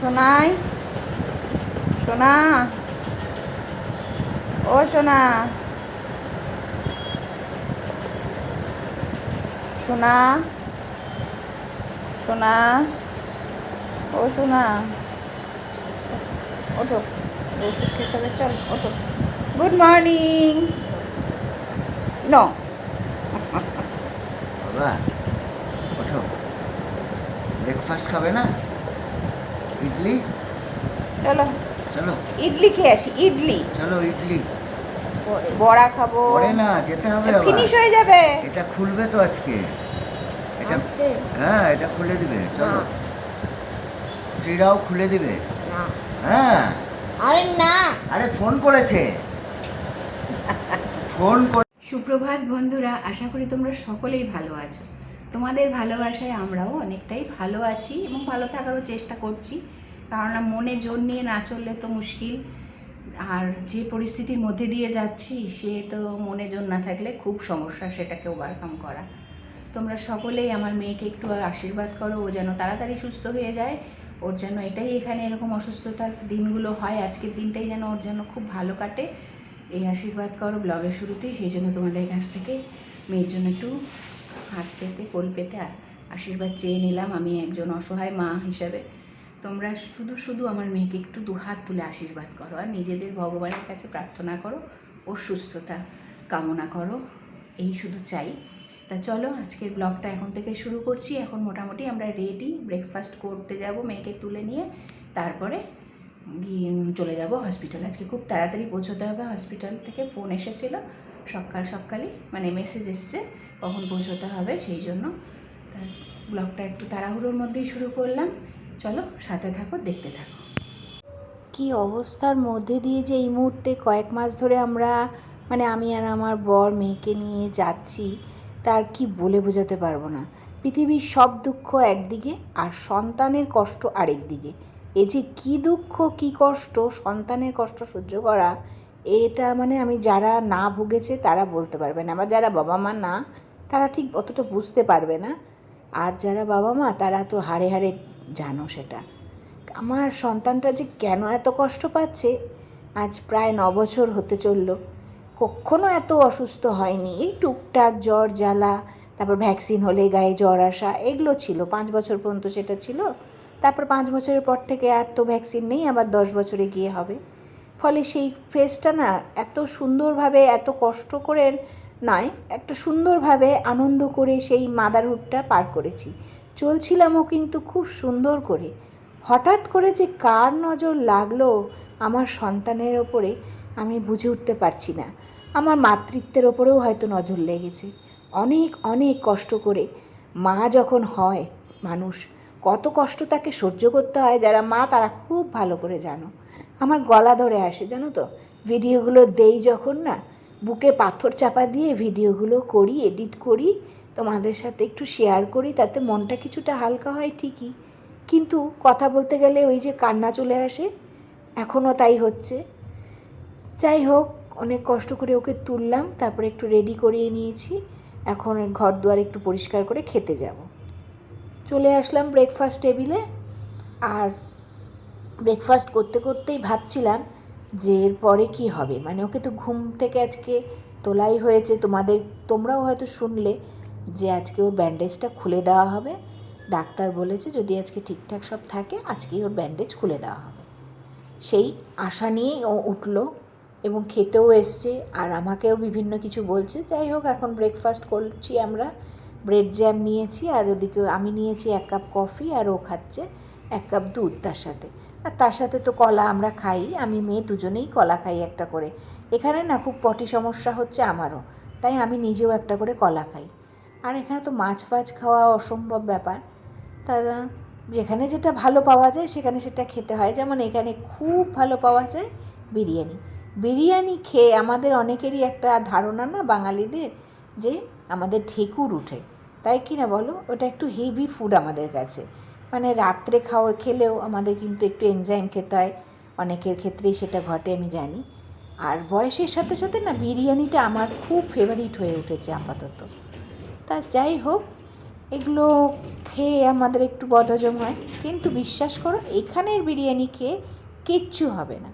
সোনাই সোনা, ও সোনা সোনা সোনা, ও সোনা, ওঠো, ওষুধ খেতে হবে, চল, ওঠো। গুড মর্নিং ন বাবা, ওঠো। ব্রেকফাস্ট খাবে না? ইডলি? চলো। চলো। ইডলি খেয়ে আসি ইডলি। চলো ইডলি। বড়া খাব। পরে না যেতে হবে আবার। ফিনিশ হয়ে যাবে। এটা খুলবে তো আজকে। এটা হ্যাঁ এটা খুলে দিবে। চলো। শ্রীরাও খুলে দিবে। হ্যাঁ। আরে না। আরে ফোন করেছে। ফোন করে সুপ্রভাত বন্ধুরা আশা করি তোমরা সকলেই ভালো আছো। তোমাদের ভালোবাসায় আমরাও অনেকটাই ভালো আছি এবং ভালো থাকারও চেষ্টা করছি। কারণ মনে জোর নিয়ে না চললে তো মুশকিল। আর যে পরিস্থিতির মধ্যে দিয়ে যাচ্ছি, সে তো মনে জোর না থাকলে খুব সমস্যা সেটাকে ওভারকাম করা। তোমরা সকলেই আমার মেয়েকে একটু আর আশীর্বাদ করো, ও যেন তাড়াতাড়ি সুস্থ হয়ে যায়। ওর যেন এটাই এখানে এরকম অসুস্থতার দিনগুলো হয়, আজকের দিনটাই যেন ওর জন্য খুব ভালো কাটে। এই আশীর্বাদ করো ব্লগের শুরুতেই, সেই জন্য তোমাদের কাছ থেকে মেয়ের জন্য একটু হাত পেতে, কোল পেতে আশীর্বাদ চেয়ে নিলাম আমি একজন অসহায় মা হিসাবে। তোমরা শুধু শুধু আমার মেয়েকে একটু দু হাত তুলে আশীর্বাদ করো আর নিজেদের ভগবানের কাছে প্রার্থনা করো ও সুস্থতা কামনা করো, এই শুধু চাই। তা চলো, আজকের ব্লগটা এখন থেকে শুরু করছি। এখন মোটামুটি আমরা রেডি ব্রেকফাস্ট করতে যাব মেয়েকে তুলে নিয়ে। তারপরে গিয়ে চলে যাব হসপিটাল আজকে খুব তাড়াতাড়ি পৌঁছতে হবে হসপিটাল থেকে। ফোন এসেছিল সকাল সকালই মানে মেসেজ এসছে কখন পৌঁছতে হবে সেই জন্য। ব্লগটা একটু তাড়াহুড়োর মধ্যেই শুরু করলাম। চলো সাথে থাকো, দেখতে থাকো। কি অবস্থার মধ্যে দিয়ে যে এই মুহূর্তে কয়েক মাস ধরে আমরা মানে আমি আর আমার বর মেয়েকে নিয়ে যাচ্ছি, তার কি বলে বোঝাতে পারব না। পৃথিবীর সব দুঃখ একদিকে আর সন্তানের কষ্ট আরেক দিকে। এ যে কী দুঃখ, কী কষ্ট, সন্তানের কষ্ট সহ্য করা, এটা মানে আমি যারা না ভুগেছে তারা বলতে পারবে না। আবার যারা বাবা মা না, তারা ঠিক অতটা বুঝতে পারবে না। আর যারা বাবা মা, তারা তো হাড়ে হাড়ে জানো সেটা। আমার সন্তানটা যে কেন এত কষ্ট পাচ্ছে, আজ প্রায় ন বছর হতে চলল। কখনো এত অসুস্থ হয়নি। এই টুকটাক জ্বর, জ্বালা, তারপর ভ্যাকসিন হলে গায়ে জ্বর আসা, এগুলো ছিল। পাঁচ বছর পর্যন্ত সেটা ছিল। তারপর পাঁচ বছরের পর থেকে আর তো ভ্যাকসিন নেই, আবার দশ বছরে গিয়ে হবে। ফলে সেই ফেসটা না এত সুন্দরভাবে, এত কষ্ট করে নয়, একটা সুন্দরভাবে আনন্দ করে সেই মাদারহুডটা পার করেছি। চলছিলামও কিন্তু খুব সুন্দর করে। হঠাৎ করে যে কার নজর লাগল আমার সন্তানের ওপরে, আমি বুঝে উঠতে পারছি না। আমার মাতৃত্বের ওপরেও হয়তো নজর লেগেছে। অনেক অনেক কষ্ট করে মা যখন হয়, মানুষ কত কষ্ট তাকে সহ্য করতে হয়, যারা মা তারা খুব ভালো করে জানো। আমার গলা ধরে আসে, জানো তো? ভিডিওগুলো দেই যখন না, বুকে পাথর চাপা দিয়ে ভিডিওগুলো করি, এডিট করি, তোমাদের সাথে একটু শেয়ার করি, তাতে মনটা কিছুটা হালকা হয়, ঠিকই। কিন্তু কথা বলতে গেলে ওই যে কান্না চলে আসে, এখনও তাই হচ্ছে। যাই হোক, অনেক কষ্ট করে ওকে তুললাম, তারপরে একটু রেডি করিয়ে নিয়েছি। এখন ঘর দুয়ার একটু পরিষ্কার করে খেতে যাব। চলে আসলাম ব্রেকফাস্ট টেবিলে আর ব্রেকফাস্ট করতে করতেই ভাবছিলাম যে এরপরে কি হবে। মানে ওকে তো ঘুম থেকে আজকে তোলাই হয়েছে। তোমাদের, তোমরাও হয়তো শুনলে যে আজকে ওর ব্যান্ডেজটা খুলে দেওয়া হবে। ডাক্তার বলেছে যদি আজকে ঠিকঠাক সব থাকে, আজকেই ওর ব্যান্ডেজ খুলে দেওয়া হবে। সেই আশা নিয়েই ও উঠল এবং খেতেও এসছে। আর আমাকেও বিভিন্ন কিছু বলছে। যাই হোক, এখন ব্রেকফাস্ট করছি আমরা। ব্রেড জ্যাম নিয়েছি আর ওদিকে আমি নিয়েছি এক কাপ কফি আর ও খাচ্ছে এক কাপ দুধ তার সাথে। আর তার সাথে তো কলা আমরা খাই, আমি মেয়ে দুজনেই কলা খাই একটা করে। এখানে না খুব পটি সমস্যা হচ্ছে আমারও, তাই আমি নিজেও একটা করে কলা খাই। আর এখানে তো মাছ ফাছ খাওয়া অসম্ভব ব্যাপার। তা যেখানে যেটা ভালো পাওয়া যায় সেখানে সেটা খেতে হয়। যেমন এখানে খুব ভালো পাওয়া যায় বিরিয়ানি। বিরিয়ানি খেয়ে আমাদের অনেকেরই একটা ধারণা না বাঙালিদের যে আমাদের ঢেকুর উঠে। তাই কি না বলো? ওটা একটু হেভি ফুড আমাদের কাছে। মানে রাত্রে খাওয়ার খেলেও আমাদের কিন্তু একটু এনজাইম খেতে হয়। অনেকের ক্ষেত্রেই সেটা ঘটে, আমি জানি। আর বয়সের সাথে সাথে না বিরিয়ানিটা আমার খুব ফেভারিট হয়ে উঠেছে আপাতত। তা যাই হোক, এগুলো খেয়ে আমাদের একটু বদহজম হয়। কিন্তু বিশ্বাস করো, এখানের বিরিয়ানি খেয়ে কিচ্ছু হবে না।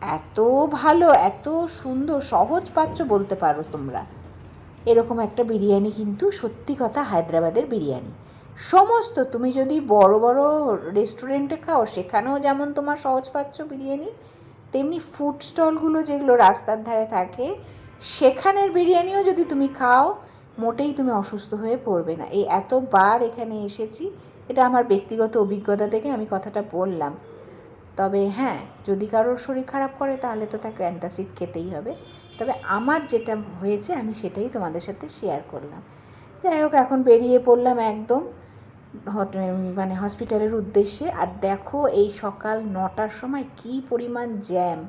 এত ভালো, এত সুন্দর, সহজ পাচ্ছ বলতে পারো তোমরা। এরকম একটা বিরিয়ানি কিন্তু সত্যি কথা হায়দ্রাবাদের বিরিয়ানি। সমস্ত তুমি যদি বড় বড় রেস্টুরেন্টে খাও, সেখানেও যেমন তোমার সহজ পাচ্ছ বিরিয়ানি, তেমনি ফুড স্টলগুলো যেগুলো রাস্তার ধারে থাকে, সেখানের বিরিয়ানিও যদি তুমি খাও, মোটেই তুমি অসুস্থ হয়ে পড়বে না। এই এতবার এখানে এসেছি, এটা আমার ব্যক্তিগত অভিজ্ঞতা থেকে আমি কথাটা বললাম। তবে হ্যাঁ যদি কারোর শরীর খারাপ করে, তাহলে তো তাকে অ্যান্টাসিড খেতেই হবে। তবে আমার যেটা হয়েছে, আমি সেটাই তোমাদের সাথে শেয়ার করলাম। যাই হোক, এখন বেরিয়ে পড়লাম একদম মানে হসপিটালের উদ্দেশ্যে। আর দেখো এই সকাল নটার সময় কি পরিমাণ জ্যাম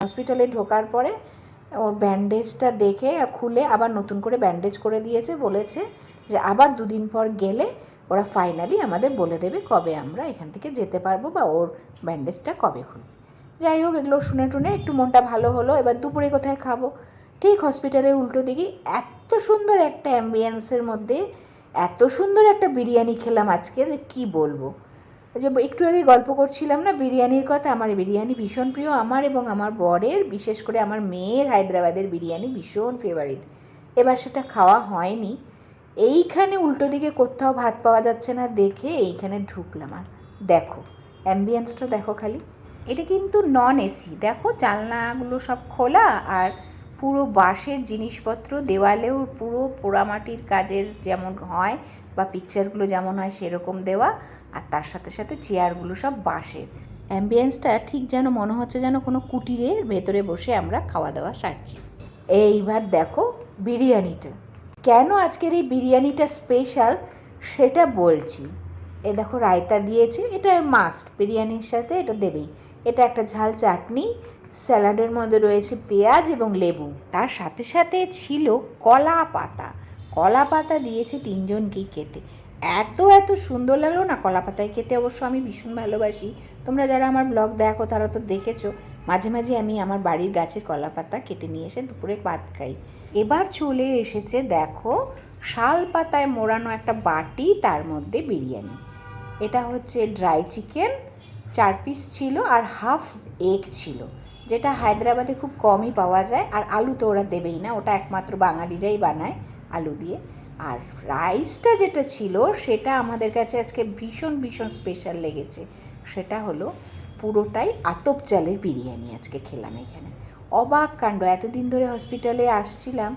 হসপিটালে ঢোকার পরে ওর ব্যান্ডেজটা দেখে খুলে আবার নতুন করে ব্যান্ডেজ করে দিয়েছে, বলেছে যে আবার দুদিন পর গেলে ওরা ফাইনালি আমাদের বলে দেবে কবে আমরা এখান থেকে যেতে পারব বা ওর ব্যান্ডেজটা কবে খুলবে। যাই হোক, এগুলো শুনে টুনে একটু মনটা ভালো হলো। এবার দুপুরে কোথায় খাব? ঠিক হসপিটালের উল্টো দিকে এত সুন্দর একটা অ্যাম্বিয়েন্সের মধ্যে, এত সুন্দর একটা বিরিয়ানি খেলাম আজকে, যে কী বলব? যে একটু আগে গল্প করছিলাম না, বিরিয়ানির কথা, আমার বিরিয়ানি ভীষণ প্রিয়। আমার এবং আমার বরের, বিশেষ করে আমার মেয়ের হায়দ্রাবাদের বিরিয়ানি ভীষণ ফেভারিট এবার সেটা খাওয়া হয়নি। এইখানে উল্টো দিকে কোথাও ভাত পাওয়া যাচ্ছে না দেখে এইখানে ঢুকলাম আর। দেখো অ্যাম্বিয়েন্সটা দেখো খালি। এটা কিন্তু নন এসি দেখো, জানলাগুলো সব খোলা আর পুরো বাঁশের জিনিসপত্র দেওয়ালেও পুরো পোড়ামাটির কাজের যেমন হয় বা পিকচারগুলো যেমন হয় সেরকম দেওয়া। আর তার সাথে সাথে চেয়ারগুলো সব বাঁশের। অ্যাম্বিয়েন্সটা ঠিক যেন মনে হচ্ছে যেন কোনো কুটিরের ভেতরে বসে আমরা খাওয়া দাওয়া সারছি। এইবার দেখো বিরিয়ানিটা। কেন আজকের এই বিরিয়ানিটা স্পেশাল সেটা বলছি। এ দেখো, রায়তা দিয়েছে, এটা মাস্ট বিরিয়ানির সাথে এটা দেবেই। এটা একটা ঝাল চাটনি, স্যালাডের মধ্যে রয়েছে পেঁয়াজ এবং লেবু। তার সাথে সাথে ছিল কলা পাতা। কলা পাতা দিয়েছে তিনজনকেই খেতে। এত এত সুন্দর লাগল না কলা পাতায় খেতে? অবশ্য আমি ভীষণ ভালোবাসি। তোমরা যারা আমার ব্লগ দেখো, তারা তো দেখেছ। মাঝে মাঝে আমি আমার বাড়ির গাছের কলা পাতা কেটে নিয়ে এসে দুপুরে ভাত খাই। এবার চলে এসেছে, দেখো, শাল পাতায় মোড়ানো একটা বাটি, তার মধ্যে বিরিয়ানি। এটা হচ্ছে ড্রাই চিকেন চার পিস ছিল আর হাফ এগ ছিল, যেটা হায়দ্রাবাদে খুব কমই পাওয়া যায়। আর আলু তো ওরা দেবেই না, ওটা একমাত্র বাঙালিরাই বানায় আলু দিয়ে। আর রাইসটা যেটা ছিল, সেটা আমাদের কাছে আজকে ভীষণ ভীষণ স্পেশাল লেগেছে। সেটা হলো পুরোটাই আতপ চালের বিরিয়ানি আজকে খেলাম এখানে। অবাক কাণ্ড, এতদিন ধরে হসপিটালে আসছিলাম,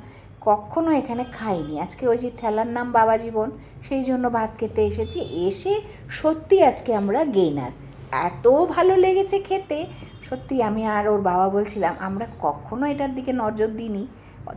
কখনো এখানে খাইনি। আজকে ওই যে ঠেলার নাম বাবা জীবন সেই জন্য ভাত খেতে এসেছি। এসে সত্যি আজকে আমরা গেইনার এত ভালো লেগেছে খেতে। সত্যি আমি আর ওর বাবা বলছিলাম, আমরা কখনো এটার দিকে নজর দিইনি।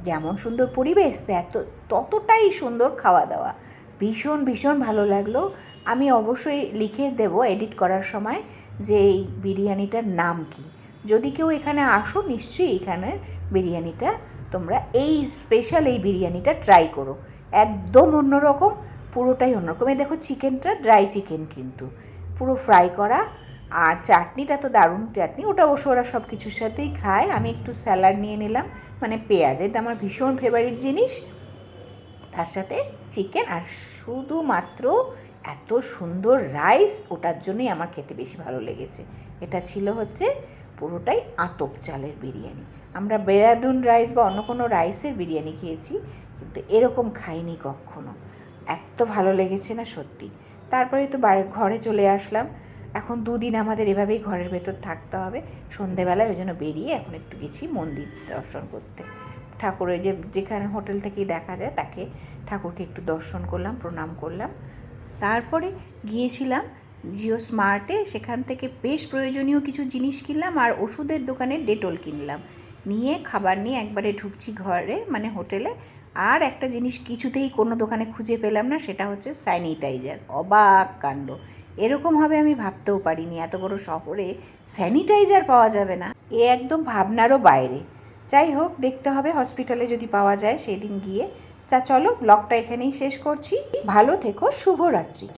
যেমন সুন্দর পরিবেশ এত, ততটাই সুন্দর খাওয়া দাওয়া। ভীষণ ভীষণ ভালো লাগল। আমি অবশ্যই লিখে দেব এডিট করার সময় যে এই বিরিয়ানিটার নাম কি। যদি কেউ এখানে আসো, নিশ্চয়ই এখানের বিরিয়ানিটা তোমরা এই স্পেশাল এই বিরিয়ানিটা ট্রাই করো। একদম অন্যরকম, পুরোটাই অন্যরকম। এই দেখো চিকেনটা ড্রাই চিকেন কিন্তু। পুরো ফ্রাই করা। আর চাটনিটা তো দারুণ চাটনি। ওটা অবশ্য ওরা সব কিছুর সাথেই খায়। আমি একটু স্যালাড নিয়ে নিলাম। মানে পেঁয়াজ। এটা আমার ভীষণ ফেভারিট জিনিস। তার সাথে চিকেন আর শুধুমাত্র এত সুন্দর রাইস ওটার জন্যই আমার খেতে বেশি ভালো লেগেছে। এটা ছিল হচ্ছে পুরোটাই আতপ চালের বিরিয়ানি। আমরা বেরাদুন রাইস বা অন্য কোনো রাইসের বিরিয়ানি খেয়েছি, কিন্তু এরকম খাইনি কখনো। এত ভালো লেগেছে না সত্যি। তারপরে তো বাড়ি, ঘরে চলে আসলাম। এখন দুদিন আমাদের এভাবেই ঘরের ভেতর থাকতে হবে। সন্ধেবেলায় ওই জন্য বেরিয়ে এখন একটু গেছি মন্দির দর্শন করতে। ঠাকুরের যে, যেখানে হোটেল থেকেই দেখা যায়, তাকে ঠাকুরকে একটু দর্শন করলাম, প্রণাম করলাম। তারপরে গিয়েছিলাম জিও স্মার্টে সেখান থেকে বেশ প্রয়োজনীয় কিছু জিনিস কিনলাম আর ওষুধের দোকানে ডেটল কিনলাম। নিয়ে খাবার নিয়ে একবারে ঢুকছি ঘরে মানে হোটেলে। আর একটা জিনিস কিছুতেই কোনো দোকানে খুঁজে পেলাম না, সেটা হচ্ছে স্যানিটাইজার। অবাক কাণ্ড। এরকমভাবে আমি ভাবতেও পারিনি, এত বড় শহরে স্যানিটাইজার পাওয়া যাবে না। এ একদম ভাবনারও বাইরে। যাই হোক, দেখতে হবে হসপিটালে যদি পাওয়া যায় সেদিন গিয়ে। তা চলো, ব্লগটা এখানেই শেষ করছি। ভালো থেকো, শুভরাত্রি।